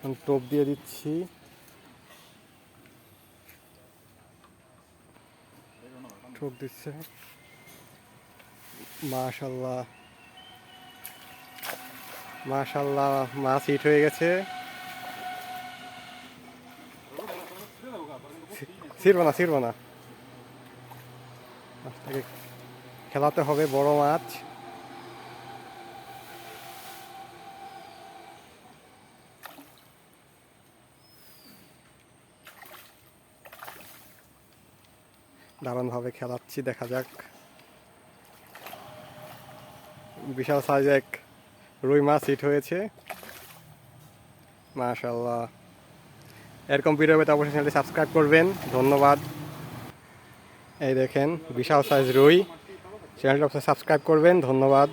এখন টোপ দিয়ে দিচ্ছি। টোপ দিচ্ছে। মাশাল্লাহ। মাশাল্লাহ মাছ হিট হয়ে গেছে। ছিড়ব না ছিড়ব না। খেলাতে হবে বড় মাছ। দারুণভাবে খেলাচ্ছি, দেখা যাক। বিশাল সাইজ এক রুই মাছ হিট হয়েছে। মাশাল্লাহ এরকম ভিডিও পেতে অবশ্যই চ্যানেলটি সাবস্ক্রাইব করবেন। ধন্যবাদ। এই দেখেন, বিশাল সাইজ রুই। চ্যানেলটি অবশ্যই সাবস্ক্রাইব করবেন। ধন্যবাদ।